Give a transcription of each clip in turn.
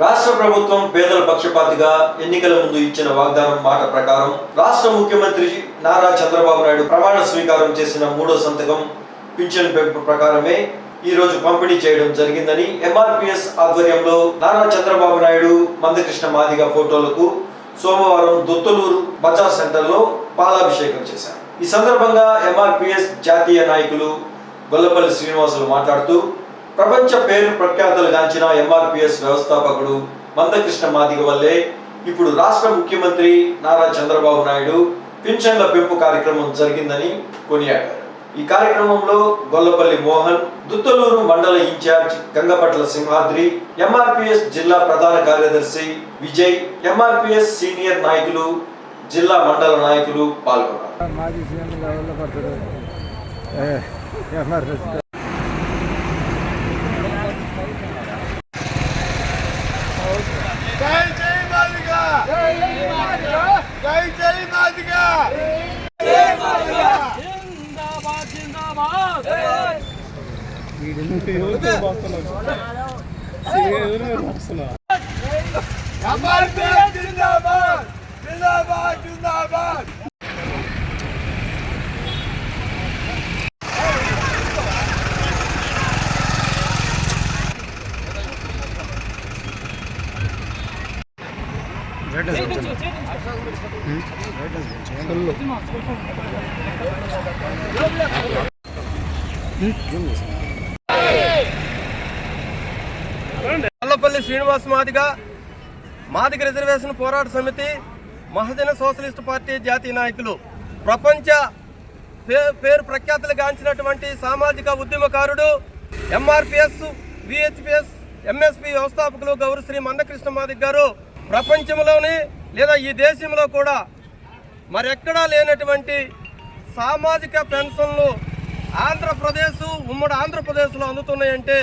రాష్ట్ర ప్రభుత్వం పేదల పక్షపాతిగా ఎన్నికల ముందు ఇచ్చిన వాగ్దానం మాట ప్రకారం రాష్ట్ర ముఖ్యమంత్రి నారా చంద్రబాబు నాయుడు ప్రమాణ స్వీకారం చేసిన మూడో సంతకం పింఛన్ పెంపు ప్రకారమే ఈ రోజు పంపిణీ చేయడం జరిగిందని ఎంఆర్పిఎస్ ఆధ్వర్యంలో నారా చంద్రబాబు నాయుడు మందకృష్ణ మాదిగ ఫోటోలకు సోమవారం దొత్తులూరు బజార్ సెంటర్లో పాలాభిషేకం చేశారు. ఈ సందర్భంగా ఎంఆర్పిఎస్ జాతీయ నాయకులు గొల్లపల్లి శ్రీనివాసులు మాట్లాడుతూ ప్రపంచ పేరు ప్రఖ్యాతలు గాంచిన ఎంఆర్పిఎస్ వ్యవస్థాపకుడు మందకృష్ణ మాదిగ వల్లే ఇప్పుడు రాష్ట్ర ముఖ్యమంత్రి నారా చంద్రబాబు నాయుడు పింఛన్ల పెంపు కార్యక్రమం జరిగిందని కొనియాడారు. ఈ కార్యక్రమంలో గొల్లపల్లి మోహన్ దుత్తలూరు మండల ఇన్ఛార్జ్ గంగపట్ల సింహాద్రి ఎంఆర్పిఎస్ జిల్లా ప్రధాన కార్యదర్శి విజయ్ ఎంఆర్పిఎస్ సీనియర్ నాయకులు జిల్లా మండల నాయకులు పాల్గొన్నారు. ఎంఆర్పీఎస్ జిందాబాద్ జిందాబాద్ జిందాబాద్ Allapalli Srinivas Madiga Madiga reservation పోరాట సమితి మహజన సోషలిస్ట్ పార్టీ జాతీయ నాయకులు. ప్రపంచ పే- పేరు ప్రఖ్యాతులు గాంచినటువంటి సామాజిక ఉద్యమకారుడు ఎంఆర్పిఎస్ విహెచ్పిఎస్ ఎంఎస్పి వ్యవస్థాపకులు గౌరవ శ్రీ మందకృష్ణ మాదిగ గారు ప్రపంచంలోని లేదా ఈ దేశంలో కూడా మరెక్కడా లేనటువంటి సామాజిక పెన్షన్లు ఆంధ్రప్రదేశ్ ఉమ్మడి ఆంధ్రప్రదేశ్లో అందుతున్నాయంటే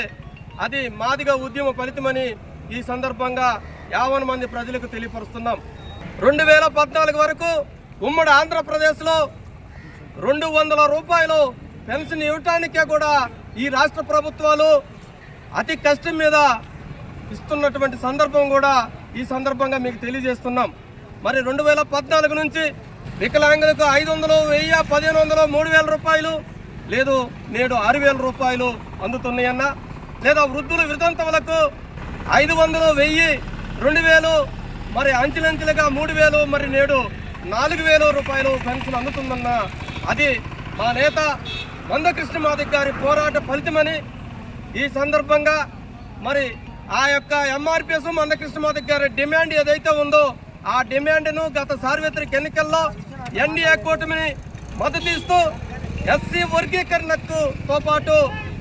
అది మాదిగ ఉద్యమ ఫలితమని ఈ సందర్భంగా యావన్ మంది ప్రజలకు తెలియపరుస్తున్నాం. రెండు వేల పద్నాలుగు వరకు ఉమ్మడి ఆంధ్రప్రదేశ్లో రెండు వందల రూపాయలు పెన్షన్ ఇవ్వటానికే కూడా ఈ రాష్ట్ర ప్రభుత్వాలు అతి కష్టం మీద ఇస్తున్నటువంటి సందర్భం కూడా ఈ సందర్భంగా మీకు తెలియజేస్తున్నాం. మరి రెండు వేల పద్నాలుగు నుంచి వికలాంగులకు ఐదు వందలు వెయ్యి పదిహేను వందలు మూడు వేల రూపాయలు లేదు నేడు ఆరు వేల రూపాయలు అందుతున్నాయన్నా. లేదా వృద్ధులు వితంతువులకు ఐదు వందలు వెయ్యి రెండు వేలు మరి అంచెలంచెలుగా మూడు వేలు మరి నేడు నాలుగు వేల రూపాయలు పెన్షన్ అందుతుందన్న. అది మా నేత మందకృష్ణ మాదిక్ గారి పోరాట ఫలితమని ఈ సందర్భంగా మరి ఆ యొక్క ఎంఆర్పిఎస్ మందకృష్ణ మాదిక్ గారి డిమాండ్ ఏదైతే ఉందో ఆ డిమాండ్ను గత సార్వత్రిక ఎన్నికల్లో ఎన్డీఏ కూటమిని మద్దతు ఇస్తూ ఎస్సీ వర్గీకరణకు తో పాటు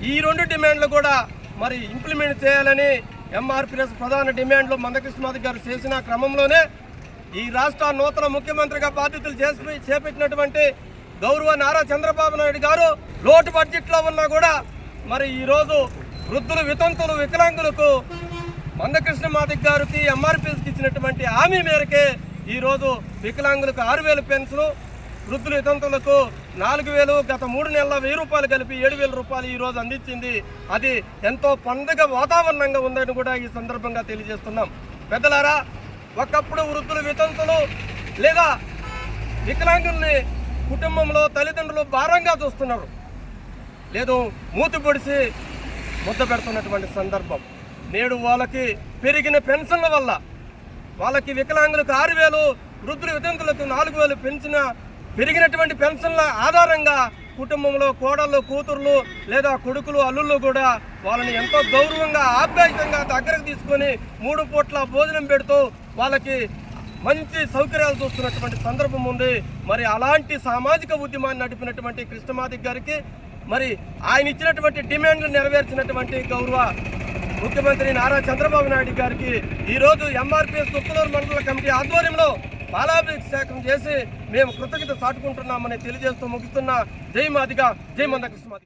ఈ రెండు డిమాండ్లు కూడా మరి ఇంప్లిమెంట్ చేయాలని ఎంఆర్పిఎస్ ప్రధాన డిమాండ్లు మందకృష్ణ గారు చేసిన క్రమంలోనే ఈ రాష్ట్ర నూతన ముఖ్యమంత్రిగా బాధ్యతలు చేసి చేపట్టినటువంటి గౌరవ నారా చంద్రబాబు నాయుడు గారు లోటు బడ్జెట్లో ఉన్నా కూడా మరి ఈరోజు వృద్ధులు వితంతులు వికలాంగులకు మందకృష్ణ మాదిక్ గారికి ఎంఆర్పిఎస్కి ఇచ్చినటువంటి హామీ మేరకే ఈరోజు వికలాంగులకు ఆరు వేలు పెన్షన్ వృద్ధులు వితంతులకు నాలుగు వేలు గత మూడు నెలల వెయ్యి రూపాయలు కలిపి ఏడు వేల రూపాయలు ఈరోజు అందించింది. అది ఎంతో పండుగ వాతావరణంగా ఉందని కూడా ఈ సందర్భంగా తెలియజేస్తున్నాం. పెద్దలారా ఒకప్పుడు వృద్ధులు వితంతులు లేదా వికలాంగుల్ని కుటుంబంలో తల్లిదండ్రులు భారంగా చూస్తున్నారు. లేదు మూతి పొడిసి ముద్ద పెడుతున్నటువంటి సందర్భం. నేడు వాళ్ళకి పెరిగిన పెన్షన్ల వల్ల వాళ్ళకి వికలాంగులకు ఆరు వేలు వృద్ధుల వితంతులకు నాలుగు వేలు పెంచిన పెరిగినటువంటి పెన్షన్ల ఆధారంగా కుటుంబంలో కోడళ్ళు కూతుర్లు లేదా కొడుకులు అల్లుళ్ళు కూడా వాళ్ళని ఎంతో గౌరవంగా ఆప్యాయంగా దగ్గరకు తీసుకొని మూడు పూట్ల భోజనం పెడుతూ వాళ్ళకి మంచి సౌకర్యాలు చూస్తున్నటువంటి సందర్భం ఉంది. మరి అలాంటి సామాజిక ఉద్యమాన్ని నడిపినటువంటి కృష్ణమాదిక్ గారికి మరి ఆయన ఇచ్చినటువంటి డిమాండ్లు నెరవేర్చినటువంటి గౌరవ ముఖ్యమంత్రి నారా చంద్రబాబు నాయుడు గారికి ఈరోజు ఎంఆర్పిఎస్ తుక్కులూరు మండల కమిటీ ఆధ్వర్యంలో పాలాభిషేకం చేసి మేము కృతజ్ఞత చాటుకుంటున్నామని తెలియజేస్తూ ముగిస్తున్న. జై మాదిగా జై మంద కృష్ణమాదిగ